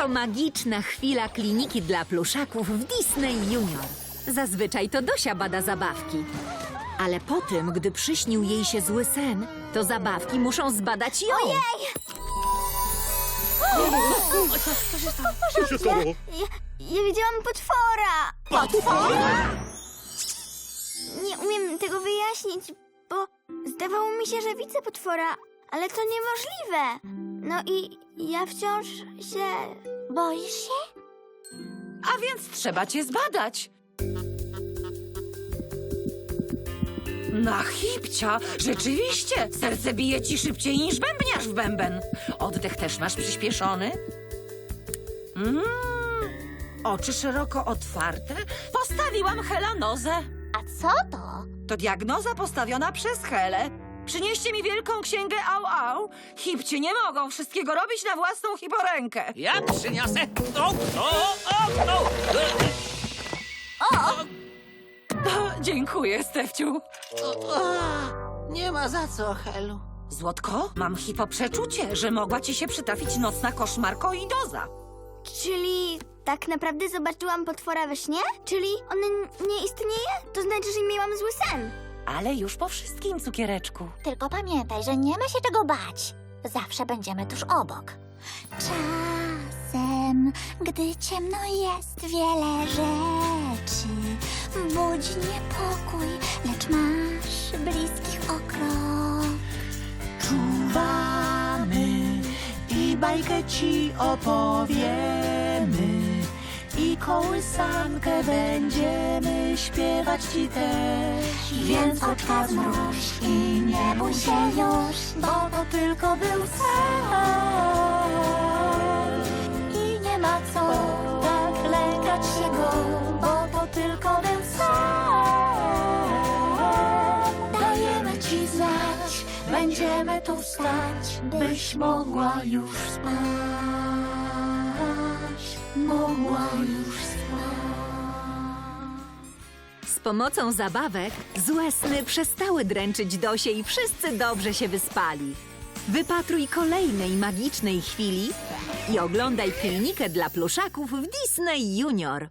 To magiczna chwila kliniki dla pluszaków w Disney Junior. Zazwyczaj to Dosia bada zabawki. Ale po tym, gdy przyśnił jej się zły sen, to zabawki muszą zbadać ją. Co się stało? Ja, ja widziałam potwora! Potwora? Nie umiem tego wyjaśnić, bo zdawało mi się, że widzę potwora, ale to niemożliwe. No i ja wciąż się... Boisz się? A więc trzeba cię zbadać. Na chipcia! Rzeczywiście! Serce bije ci szybciej niż bębniarz w bęben. Oddech też masz przyspieszony. Mm. Oczy szeroko otwarte. Postawiłam helanozę. A co to? To diagnoza postawiona przez Helę. Przynieście mi wielką księgę au au. Hipcie nie mogą wszystkiego robić na własną hiporękę. Ja przyniosę. O, o, o, o. Dziękuję, Stefciu. Nie ma za co, Helu. Złotko, mam hipoprzeczucie, że mogła ci się przytrafić nocna koszmarkoidoza. Czyli tak naprawdę zobaczyłam potwora we śnie? Czyli on n- nie istnieje? To znaczy, że miałam zły sen. Ale już po wszystkim, cukiereczku. Tylko pamiętaj, że nie ma się czego bać. Zawsze będziemy tuż obok. Czasem, gdy ciemno jest, wiele rzeczy budzi niepokój, lecz masz bliskich o krok. Czuwamy i bajkę ci opowiemy. Kołysankę będziemy śpiewać ci też. Więc oczka zmruż i nie bój się już, Bo to tylko był sen. i nie ma co Tak lękać się go, bo to tylko był sen. Dajemy ci znać, będziemy tu stać, byś mogła już spać. Mogła już spać. Z pomocą zabawek złe sny przestały dręczyć Dosię i wszyscy dobrze się wyspali. Wypatruj kolejnej magicznej chwili i oglądaj klinikę dla pluszaków w Disney Junior.